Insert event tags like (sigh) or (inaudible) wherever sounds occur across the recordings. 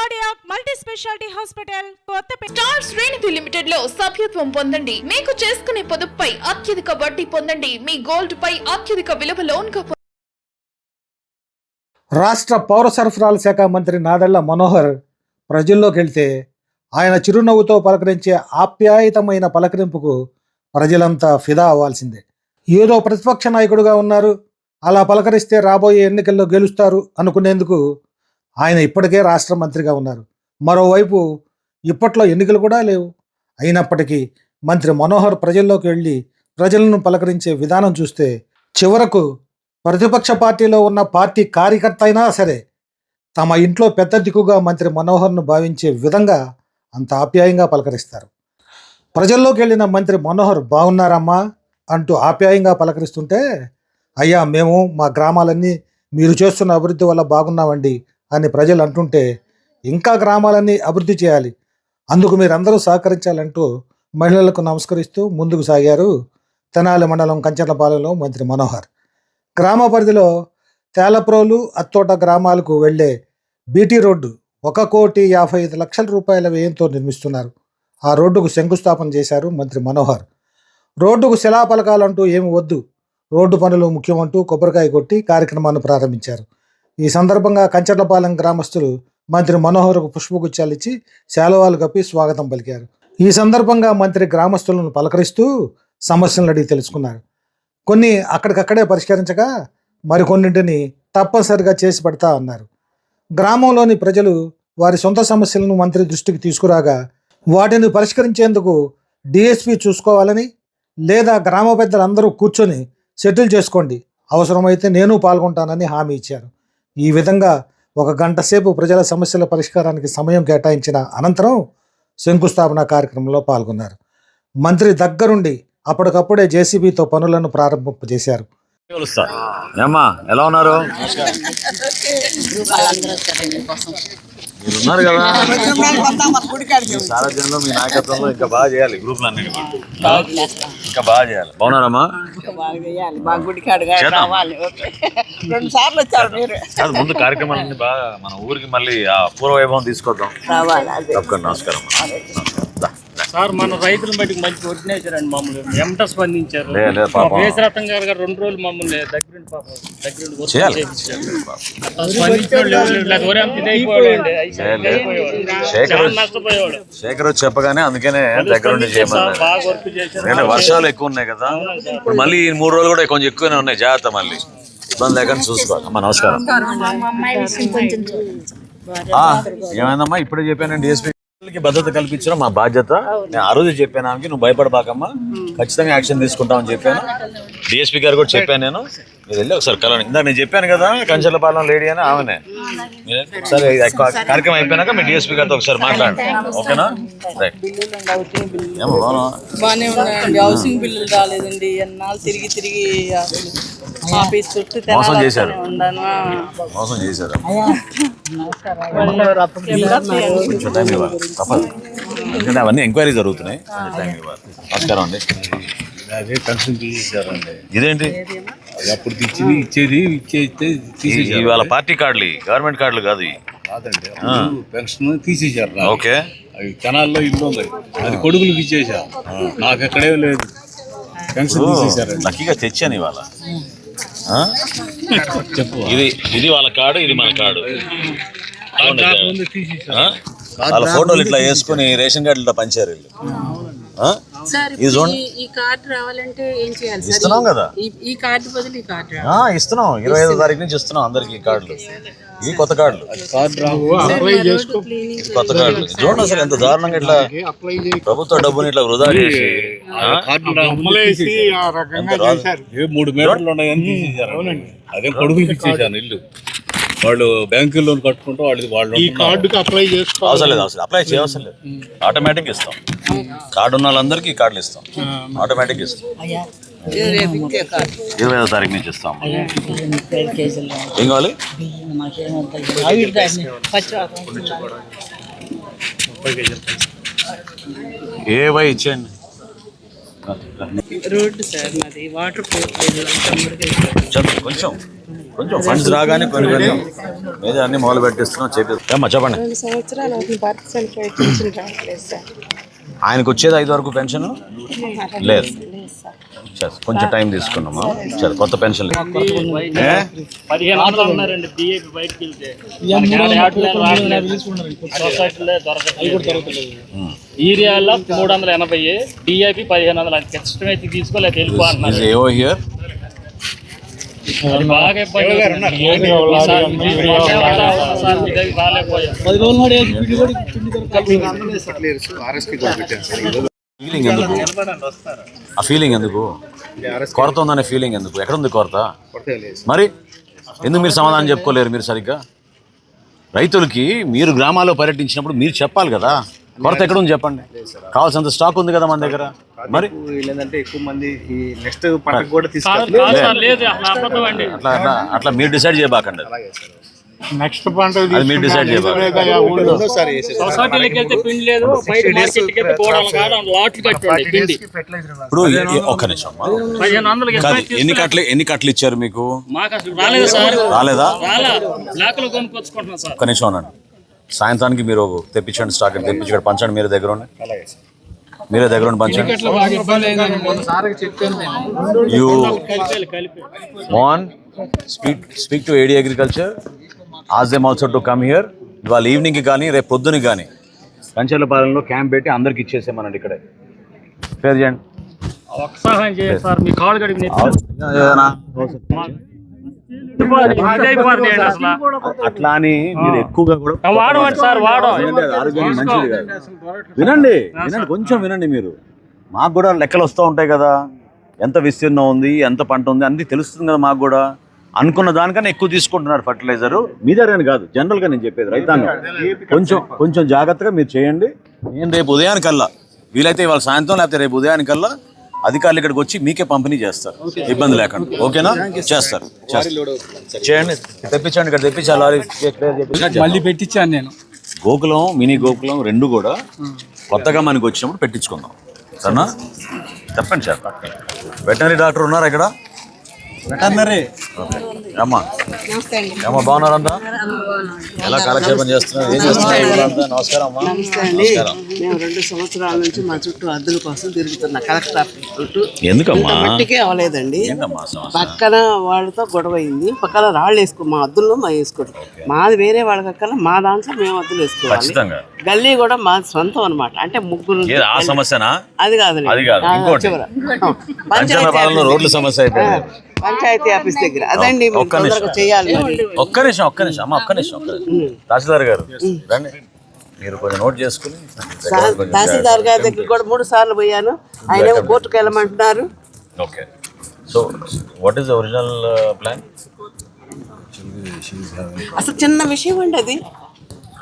Cardiac multi speciality hospital Kothapeta star శ్రేణిధి లిమిటెడ్లో సభ్యత్వం పొందండి. మీకు చేసుకునే పొదుపుపై అత్యధిక వడ్డీ పొందండి. మీ గోల్డ్ పై అత్యధిక విలువ లోన్గా రాష్ట్ర పౌర సరఫరాల శాఖ మంత్రి నాదెళ్ళ మనోహర్ ప్రజల్లోకి వెళ్తే ఆయన చిరునవ్వుతో పలకరించే ఆప్యాయతమైన పలకరింపుకు ప్రజలంతా ఫిదా అవ్వాల్సిందే. ఏదో ప్రతిపక్ష నాయకుడుగా ఉన్నారు. అలా పలకరిస్తే రాబోయే ఎన్నికల్లో గెలుస్తారు అనుకునేందుకు ఆయన ఇప్పటికే రాష్ట్ర మంత్రిగా ఉన్నారు. మరోవైపు ఇప్పట్లో ఎన్నికలు కూడా లేవు. అయినప్పటికీ మంత్రి మనోహర్ ప్రజల్లోకి వెళ్ళి ప్రజలను పలకరించే విధానం చూస్తే చివరకు ప్రతిపక్ష పార్టీలో ఉన్న పార్టీ కార్యకర్త అయినా సరే తమ ఇంట్లో పెద్ద దిక్కుగా మంత్రి మనోహర్ను భావించే విధంగా అంత ఆప్యాయంగా పలకరిస్తారు. ప్రజల్లోకి వెళ్ళిన మంత్రి మనోహర్ బాగున్నారమ్మా అంటూ ఆప్యాయంగా పలకరిస్తుంటే అయ్యా మేము మా గ్రామాలన్నీ మీరు చేస్తున్న అభివృద్ధి వల్ల బాగున్నామండి. అని ప్రజలు అంటుంటే ఇంకా గ్రామాలన్నీ అభివృద్ధి చేయాలి. అందుకు మీరందరూ సహకరించాలంటూ మహిళలకు నమస్కరిస్తూ ముందుకు సాగారు తెనాలి మండలం కంచర్లపాలెంలో మంత్రి మనోహర్. గ్రామ పరిధిలో తేలప్రోలు అత్తోట గ్రామాలకు వెళ్ళే బీటీ రోడ్డు ఒక కోటి యాభై ఐదు లక్షల రూపాయల వ్యయంతో నిర్మిస్తున్నారు. ఆ రోడ్డుకు శంకుస్థాపన చేశారు మంత్రి మనోహర్. రోడ్డుకు శిలాపలకాలంటూ ఏమి వద్దు. రోడ్డు పనులు ముఖ్యమంటూ కొబ్బరికాయ కొట్టి కార్యక్రమాన్ని ప్రారంభించారు. ఈ సందర్భంగా కంచర్లపాలెం గ్రామస్తులు మంత్రి మనోహర్కు పుష్పగుచ్చాలు ఇచ్చి శాలువాలు కప్పి స్వాగతం పలికారు. ఈ సందర్భంగా మంత్రి గ్రామస్తులను పలకరిస్తూ సమస్యలను అడిగి తెలుసుకున్నారు. కొన్ని అక్కడికక్కడే పరిష్కరించగా మరికొన్నింటిని తప్పనిసరిగా చేసి పెడతా అన్నారు. గ్రామంలోని ప్రజలు వారి సొంత సమస్యలను మంత్రి దృష్టికి తీసుకురాగా వాటిని పరిష్కరించేందుకు డిఎస్పి చూసుకోవాలని లేదా గ్రామ పెద్దలందరూ కూర్చొని సెటిల్ చేసుకోండి. అవసరమైతే నేను పాల్గొంటానని హామీ ఇచ్చారు. ఈ విధంగా ఒక గంట సేపు ప్రజల సమస్యల పరిష్కారానికి సమయం కేటాయించిన అనంతరం శంకుస్థాపన కార్యక్రమంలో పాల్గొన్నారు. మంత్రి దగ్గరుండి అప్పటికప్పుడే జేసీబీతో పనులను ప్రారంభింపజేశారు ఎలా ఉన్నారు? మీరు ఉన్నారు కదా. సారథ్యంలో మీ నాయకత్వంలో ఇంకా బాగా చేయాలి. గ్రూప్ ఇంకా బాగా చేయాలి బాగున్నారమ్మా కాదు ముందు కార్యక్రమాలన్నీ బాగా మన ఊరికి మళ్ళీ ఆ పూర్వ వైభవం తీసుకొద్దాం తప్పకుండా నమస్కారం. సార్ మన రైతులను బట్టి మంచి కొట్టినేసారండి మమ్మల్ని ఎమట స్పందించారు. వేసరత్నం గారు గారు రెండు రోజులు మమ్మల్ని. అయిపోయాడు. శేఖర్ చెప్పగానే అందుకనే దగ్గర వర్షాలు ఎక్కువ ఉన్నాయి కదా ఇప్పుడు మళ్ళీ ఈ మూడు రోజులు కూడా కొంచెం ఎక్కువనే ఉన్నాయి. జాగ్రత్త మళ్ళీ. ఇబ్బంది లేకుండా చూసుకోవాలి. అమ్మా నమస్కారం. ఏమైందమ్మా? ఇప్పుడే చెప్పాను డిఎస్పీ భద్రత కల్పించడం మా బాధ్యత. నేను ఆ రోజు చెప్పాను ఆమెకి నువ్వు భయపడబాకమ్మా. ఖచ్చితంగా యాక్షన్ తీసుకుంటామని చెప్పాను. డిఎస్పీ గారు కూడా చెప్పాను నేను. మీరు వెళ్ళి ఒకసారి కలవండి. ఇందా నేను చెప్పాను కదా కంచెలపాలెం లేడీ అని ఆమెనే. మీరు ఒకసారి కార్యక్రమం అయిపోయినాక మీ డిఎస్పీ గారితో ఒకసారి మాట్లాడండి. ఓకేనా? రైట్ ఏమో బాగున్నా బాగానే ఉన్నాయండి. హౌసింగ్ బిల్లులు రాలేదండి. ఎన్నాళ్ళు తిరిగి తిరిగి అసలు ఆఫీస్ చుట్టూ మోసం చేశారు. మోసం చేశారు? కొంచెం టైం ఇవ్వాలి. తప్పదు. ఎందుకంటే అవన్నీ ఎంక్వైరీ జరుగుతున్నాయి. కొంచెం టైం ఇవ్వాలి. నమస్కారం అండి. అదే కన్సల్ట్ తీసేశారండి ఇదేంటి? అప్పుడు ఇచ్చింది ఇచ్చేది ఇచ్చేస్తే తీసేసారు ఇవాళ పార్టీ కార్డులు గవర్నమెంట్ కార్డులు కాదు. కాదండి పెన్షన్ తీసేశారు. ఓకే. అవి కెనాల్లో ఇల్లు ఉంది. అది కొడుకులకు ఇచ్చేసా నాకు ఎక్కడే లేదు. పెన్షన్ తీసేశారండి. లక్కీగా తెచ్చాను ఇవాళ. ఆ? చెప్పు. ఇది ఇది వాళ్ళ కార్డు ఇది మన కార్డు. కార్డు తీసేశారు? వాళ్ళ ఫోటోలు ఇట్లా వేసుకుని రేషన్ కార్డులు ఇట్లా పంచారు వీళ్ళు. ఇస్తున్నాం కదా. ఈ- ఈ కార్డు బదులు ఈ కార్డు రావాలి. ఆ, ఇస్తున్నాం. ఇరవై ఐదో తారీఖు నుంచి ఇస్తున్నాం అందరికి ఈ కార్డులు. ఇవి కొత్త కార్డులు. కొత్త కార్డులు. చూడండి అసలు ఎంత దారుణంగా ఇట్లా ప్రభుత్వ డబ్బుని ఇట్లా వృధా చేసి మూడు మీటర్లు ఉన్నాయని అదే కొడుకులకి ఇచ్చేసాను ఇల్లు. వాళ్ళు బ్యాంకు లోన్ కట్టుకుంటూ వాళ్ళు వాళ్ళు ఈ కార్డుకి అప్లై చేసుకో అవసరం లేదు అవసరం అప్లై చేయవసరం లేదు. ఆటోమేటిక్ ఇస్తాం. కార్డు ఉన్న వాళ్ళందరికీ కార్డులు ఇస్తాం. ఆటోమేటిక్ ఇస్తాం. ఇరవై ఐదో తారీఖు నుంచి ఇస్తాం. ఏం కావాలి? ఏ వై ఇచ్చేయండి. రోడ్డు సార్ మాది. వాటర్ కొంచెం. కొంచెం ఫండ్స్ రాగానే కొన్ని కొన్ని మీద అన్ని మొదలు పెట్టిస్తున్నాం చేపిస్తాం చెప్పండి. రెండు సంవత్సరాలు అవుతుంది భర్త చనిపోయి పింఛన్ రావట్లేదు సార్. ఆయనకు వచ్చేది ఐదు వరకు పెన్షన్? లేదు. సరే, కొంచెం టైం తీసుకున్నామా? సరే కొత్త పెన్షన్ ఏరియాలో మూడు వందల ఎనభై డిఏపి పదిహేను వందలు. అది ఖచ్చితమైతే తీసుకోలేదు వెళ్ళిపో ఫీలింగ్ ఎందుకు? ఆ ఫీలింగ్ ఎందుకు? కొరత ఉందనే ఫీలింగ్ ఎందుకు? ఎక్కడ ఉంది కొరత? మరి ఎందుకు మీరు సమాధానం చెప్పుకోలేరు మీరు సరిగ్గా? రైతులకి మీరు గ్రామాల్లో పర్యటించినప్పుడు మీరు చెప్పాలి కదా. కొరత ఎక్కడ ఉంది చెప్పండి. కావాల్సినంత స్టాక్ ఉంది కదా మన దగ్గర? మరి? ఏంటంటే ఎక్కువ మంది ఈ నెక్స్ట్ పంటకు కూడా లేదు. అట్లా అట్లా మీరు డిసైడ్ చేయబాకండి నెక్స్ట్ పంట అది మీరు డిసైడ్ ఇప్పుడు ఒక్క నిమిషం ఎన్ని కట్లు ఎన్ని కట్లు ఇచ్చారు మీకు? మాకు అసలు రాలేదు సార్. రాలేదా? రాలా. బ్లాక్లో కొనుక్కొచ్చుకుంటున్నాం సార్. ఒక్క నిమిషం అనండి సాయంత్రానికి మీరు తెప్పించండి స్టాక్ తెప్పించి పంచండి మీరు దగ్గర ఉండి మీరే దగ్గర ఉండి పంచండి you Mohan speak speak to AD agriculture. Ask them also to come here. ఇవాళ ఈవినింగ్కి కానీ రేపు పొద్దునకి కానీ. కంచెలపాలెంలో క్యాంప్ పెట్టి అందరికి ఇచ్చేసేమనండి ఇక్కడే. పేరు చేయండి సార్ మీ కాళ్ళు అట్లా అని మీరు ఎక్కువగా కూడా వాడమండి సార్ వాడం. వినండి, అది ఆరోగ్యానికి మంచిది కాదు. వినండి వినండి కొంచెం వినండి మీరు. మాకు కూడా లెక్కలు వస్తూ ఉంటాయి కదా. ఎంత విస్తీర్ణం ఉంది ఎంత పంట ఉంది అన్ని తెలుస్తుంది కదా మాకు కూడా. అనుకున్న దానికన్నా ఎక్కువ తీసుకుంటున్నారు ఫర్టిలైజర్. మీ దగ్గర కాదు జనరల్గా నేను చెప్పేది రైతాంగం. కొంచెం కొంచెం జాగ్రత్తగా మీరు చేయండి. నేను రేపు ఉదయానికల్లా వీలైతే ఇవాళ సాయంత్రం లేకపోతే రేపు ఉదయానికల్లా అధికారులు ఇక్కడికి వచ్చి మీకే పంపిణీ చేస్తారు. ఇబ్బంది లేకుండా. ఓకేనా? చేస్తారు. చేస్తారు. చేయండి. తెప్పించండి ఇక్కడ తెప్పించి ఆ లారీ. clear చేపించి మళ్ళీ పెట్టించాను నేను. గోకులం మినీ గోకులం రెండు కూడా కొత్తగా మనకి వచ్చినప్పుడు పెట్టించుకుందాం. సరేనా? చెప్పండి సార్ వెటనరీ డాక్టర్ ఉన్నారా ఇక్కడ? వెటర్నరీ అమ్మా నమస్తే అండి. అమ్మా బాగున్నారంతా ఎలా కాలక్షేపం చేస్తున్నారు? ఏం చేస్తున్నారు? ఊరంతా? నమస్కారం అమ్మా. నమస్కారం. మేము రెండు సంవత్సరాల నుంచి మా చుట్టూ అద్దెల కోసం తిరుగుతున్నా కలెక్టర్ ఆఫీస్ చుట్టూ ఎందుకమ్మా? ఇంత మట్టికే అవలేదండి ఏంటమ్మా సమస్య? పక్కన వాళ్ళతో గొడవ అయింది. పక్కన రాళ్ళు వేసుకో మా అద్దుల్లో మా వేసుకోవడం మాది వేరే వాళ్ళ పక్కన మా దాంట్లో మేము అద్దులు వేసుకోవాలి. గల్లీ కూడా మాది సొంతం అన్నమాట. అంటే ముగ్గురు సమస్యనా? అది కాదు అది కాదు, ఇంకోటి. పంచనపాలెంలో రోడ్ల సమస్య అయిపోయింది. పంచాయతీ ఆఫీస్ దగ్గర. అదండి ఒక్క నిమిషం. చేయాలి ఒక్క నిమిషం ఒక్క నిమిషం అమ్మ ఒక్క నిమిషం ఒక్క నిమిషం. తహసీల్దార్ గారు రండి. మీరు కొంచెం నోట్ చేసుకుని తహసీల్దార్ గారి దగ్గర కూడా మూడు సార్లు పోయాను. ఆయన కోర్టుకు వెళ్ళమంటున్నారు. Okay. So what is original plan అసలు చిన్న విషయం అండి అది.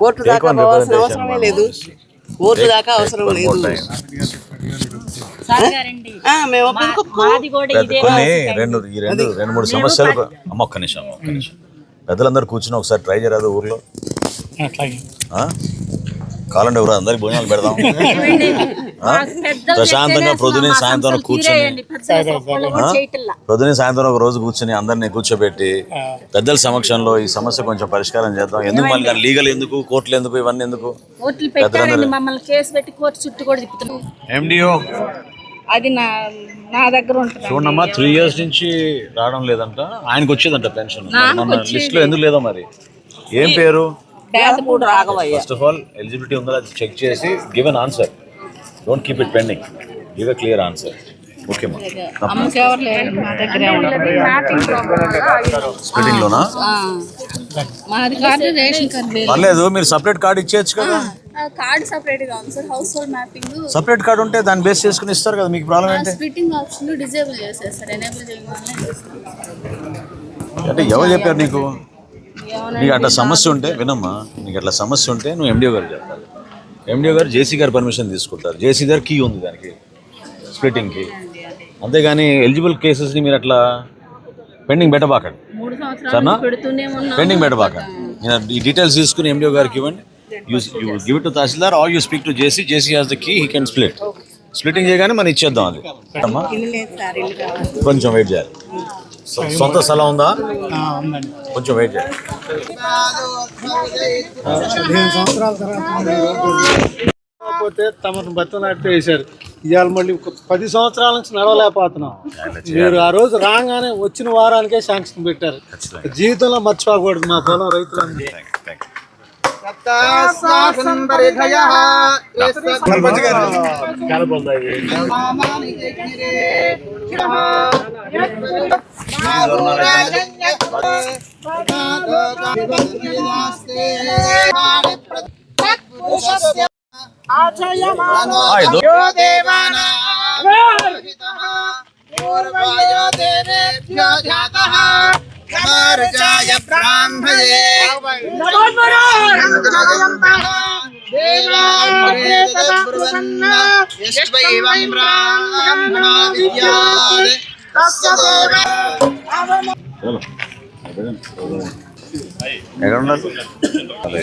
కోర్టు దాకా పోవాల్సిన అవసరమే. లేదు. కోర్టు దాకా అవసరం లేదు. మేము కొన్ని రెండు ఈ రెండు రెండు మూడు సమస్యలు అమ్మ ఒక్క నిమిషం ఒక్క నిమిషం. పెద్దలందరూ కూర్చుని ఒకసారి ట్రై చేయరాదు ఊర్లో? కాలండి ఎవరు? అందరికి భోజనాలు పెడదాం. (laughs) ఆ? ప్రశాంతంగా ప్రొద్దునే సాయంత్రం కూర్చొని? ప్రొద్దునే సాయంత్రం ఒక రోజు కూర్చొని అందరినీ కూర్చోబెట్టి పెద్దల సమక్షంలో ఈ సమస్య కొంచెం పరిష్కారం చేద్దాం. ఎందుకు మళ్ళీ లీగల్ ఎందుకు? కోర్టులు ఎందుకు? ఇవన్నీ ఎందుకు? కోర్టులు పెట్టారండి పెద్దలందరూ మమ్మల్ని. కేసు పెట్టి కోర్టు చుట్టూ కూడా తిప్పుతున్నాం. ఎండిఓ. అది నా నా దగ్గర ఉంటుంది చూడమ్మా త్రీ ఇయర్స్ నుంచి రావడం లేదంట. ఆయనకు వచ్చేదంట పెన్షన్. లిస్ట్లో ఎందుకు లేదో మరి? ఏం పేరు? ఫస్ట్ ఆఫ్ ఆల్ ఎలిజిబిలిటీ ఉందా? చెక్ చేసి give an answer don't keep it pending give a clear answer okay మా. అమ్మకి ఎవరు లేరు మా దగ్గరే ఉంటుంది స్ప్లిటింగ్ లోనా మాది కార్డు రేషన్ కార్డు లేదు పర్లేదు మీరు సపరేట్ కార్డు ఇచ్చేయచ్చు కదా. కార్డు సపరేట్గా ఉంది sir house hold mapping separate card ఉంటే దాన్ని బేస్ చేసుకుని ఇస్తారు కదా మీకు ప్రాబ్లం ఏంటి? స్ప్లిట్టింగ్ ఆప్షన్ డిజేబుల్ చేసేది సార్ ఎనేబుల్ చేయగానే అంటే ఎవరు చెప్పారు నీకు? నీకు అట్లా సమస్య ఉంటే వినమ్మా నీకు అట్లా సమస్య ఉంటే నువ్వు ఎండిఓ గారు చెప్పాలి. ఎండిఓ గారు జేసీ గారు పర్మిషన్ తీసుకుంటారు. జేసీ గారు కీ ఉంది దానికి స్ప్లిట్టింగ్కి అంతేగాని ఎలిజిబుల్ కేసెస్ని మీరు అట్లా పెండింగ్ పెట్టబాకండి మూడు సరేనా? సంవత్సరాలు పెడుతూనే ఉన్నాం పెండింగ్ పెట్టబాకండి నేను ఈ డీటెయిల్స్ తీసుకుని ఎండిఓ గారికి ఇవ్వండి. You you give it to tahsildar are you speak to JC JC has the key he can split splitting చేయగానే మనం ఇచ్చేద్దాం అది. అమ్మా కొంచెం వెయిట్ చేయాలి. సొంత స్థలం ఉందా? కొంచెం వెయిట్ చేయాలి. కాకపోతే తమను బతిలాడితే వేశారు. ఇవాళ మళ్ళీ ఒక పది సంవత్సరాల నుంచి నడవలేకపోతున్నాం. మీరు ఆ రోజు రాగానే వచ్చిన వారానికే శాంక్షన్ పెట్టారు. జీవితంలో మర్చిపోకూడదు మా పొలం రైతులందరూ. ఇదో. ఎక్కడ ఉన్నారు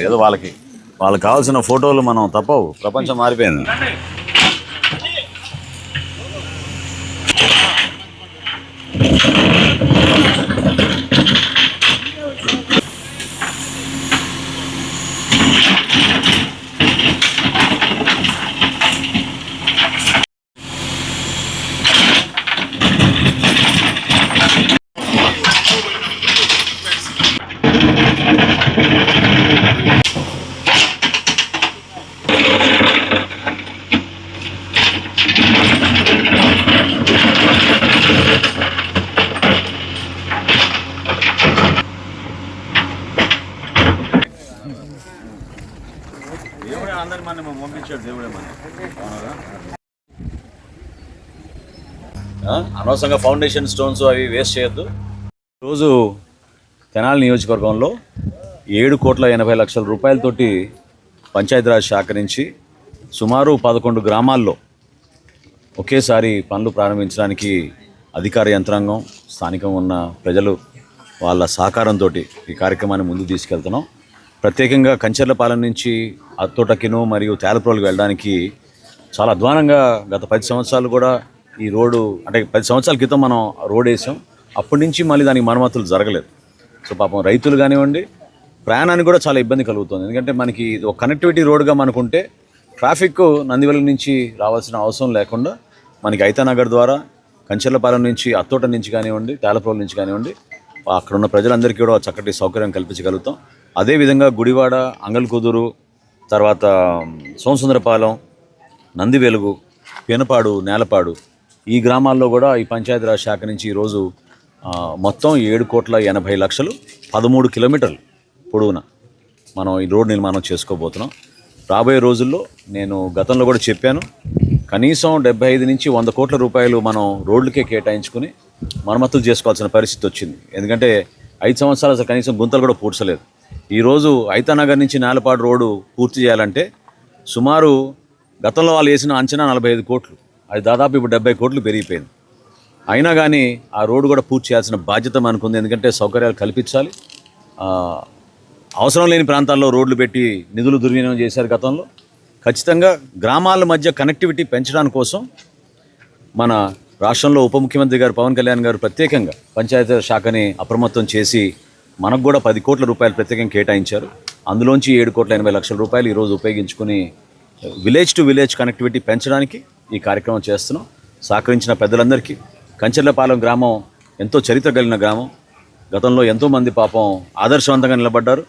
ఏదో వాళ్ళకి. వాళ్ళకి కావాల్సిన ఫోటోలు మనం తప్పవు. ప్రపంచం మారిపోయింది. దేవుడే అందరి మన పంపించాడు దేవుడే మన అనవసరంగా ఫౌండేషన్ స్టోన్స్ అవి వేస్ట్ చేయొద్దు. రోజు తెనాలి నియోజకవర్గంలో ఏడు కోట్ల ఎనభై లక్షల రూపాయలతోటి పంచాయతీరాజ్ శాఖ నుంచి సుమారు పదకొండు గ్రామాల్లో ఒకేసారి పనులు ప్రారంభించడానికి అధికార యంత్రాంగం స్థానికంగా ఉన్న ప్రజలు వాళ్ళ సహకారంతో ఈ కార్యక్రమాన్ని ముందుకు తీసుకెళ్తున్నాం. ప్రత్యేకంగా కంచర్లపాలెం నుంచి అత్తోటకిను మరియు తేలప్రోలకు వెళ్ళడానికి చాలా అధ్వానంగా గత పది సంవత్సరాలు కూడా ఈ రోడ్డు అంటే పది సంవత్సరాల క్రితం మనం రోడ్ వేసాం. అప్పటి నుంచి మళ్ళీ దానికి మరమ్మతులు జరగలేదు. సో పాపం రైతులు కానివ్వండి ప్రయాణానికి కూడా చాలా ఇబ్బంది కలుగుతుంది. ఎందుకంటే మనకి ఇది ఒక కనెక్టివిటీ రోడ్గా మనకుంటే ట్రాఫిక్ నందివెల నుంచి రావాల్సిన అవసరం లేకుండా మనకి ఐతానగర్ ద్వారా కంచెర్లపాలెం నుంచి అత్తోట నుంచి కానివ్వండి తేలప్రోల నుంచి కానివ్వండి అక్కడ ఉన్న ప్రజలందరికీ కూడా చక్కటి సౌకర్యం కల్పించగలుగుతాం. అదేవిధంగా గుడివాడ అంగల్కుదురు తర్వాత సోమసుందరపాలెం నంది వెలుగు పెనపాడు నేలపాడు ఈ గ్రామాల్లో కూడా ఈ పంచాయతీరాజ్ శాఖ నుంచి ఈరోజు మొత్తం ఏడు కోట్ల ఎనభై లక్షలు పదమూడు కిలోమీటర్లు పొడవున మనం ఈ రోడ్ నిర్మాణం చేసుకోబోతున్నాం. రాబోయే రోజుల్లో నేను గతంలో కూడా చెప్పాను కనీసం డెబ్బై ఐదు నుంచి వంద కోట్ల రూపాయలు మనం రోడ్లకే కేటాయించుకుని మరమ్మతులు చేసుకోవాల్సిన పరిస్థితి వచ్చింది. ఎందుకంటే ఐదు సంవత్సరాలు అసలు కనీసం గుంతలు కూడా పూడ్చలేదు. ఈరోజు ఐతానగర్ నుంచి నేలపాడు రోడ్డు పూర్తి చేయాలంటే సుమారు గతంలో వాళ్ళు వేసిన అంచనా నలభై ఐదు కోట్లు. అది దాదాపు ఇప్పుడు డెబ్బై కోట్లు పెరిగిపోయింది. అయినా కానీ ఆ రోడ్డు కూడా పూర్తి చేయాల్సిన బాధ్యత మనకుంది. ఎందుకంటే సౌకర్యాలు కల్పించాలి. అవసరం లేని ప్రాంతాల్లో రోడ్లు పెట్టి నిధులు దుర్వినియోగం చేశారు గతంలో. ఖచ్చితంగా గ్రామాల మధ్య కనెక్టివిటీ పెంచడానికి కోసం మన రాష్ట్రంలో ఉప ముఖ్యమంత్రి గారు పవన్ కళ్యాణ్ గారు ప్రత్యేకంగా పంచాయతీ శాఖని అప్రమత్తం చేసి మనకు కూడా పది కోట్ల రూపాయలు ప్రత్యేకంగా కేటాయించారు. అందులోంచి ఏడు కోట్ల ఎనభై లక్షల రూపాయలు ఈరోజు ఉపయోగించుకుని విలేజ్ టు విలేజ్ కనెక్టివిటీ పెంచడానికి ఈ కార్యక్రమం చేస్తున్నాం. సహకరించిన పెద్దలందరికీ కంచెర్లపాలెం గ్రామం ఎంతో చరిత్ర కలిగిన గ్రామం. గతంలో ఎంతోమంది పాపం ఆదర్శవంతంగా నిలబడ్డారు.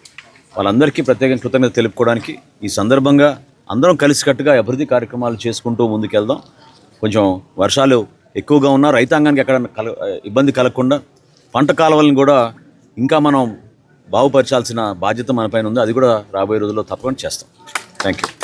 వాళ్ళందరికీ ప్రత్యేకంగా కృతజ్ఞత తెలుపుకోవడానికి ఈ సందర్భంగా అందరం కలిసికట్టుగా అభివృద్ధి కార్యక్రమాలు చేసుకుంటూ ముందుకెళ్దాం. కొంచెం వర్షాలు ఎక్కువగా ఉన్నా రైతాంగానికి ఎక్కడ కల ఇబ్బంది కలగకుండా పంట కాలువలను కూడా ఇంకా మనం బాగుపరచాల్సిన బాధ్యత మన పైన ఉంది. అది కూడా రాబోయే రోజుల్లో తప్పకుండా చేస్తాం. Thank you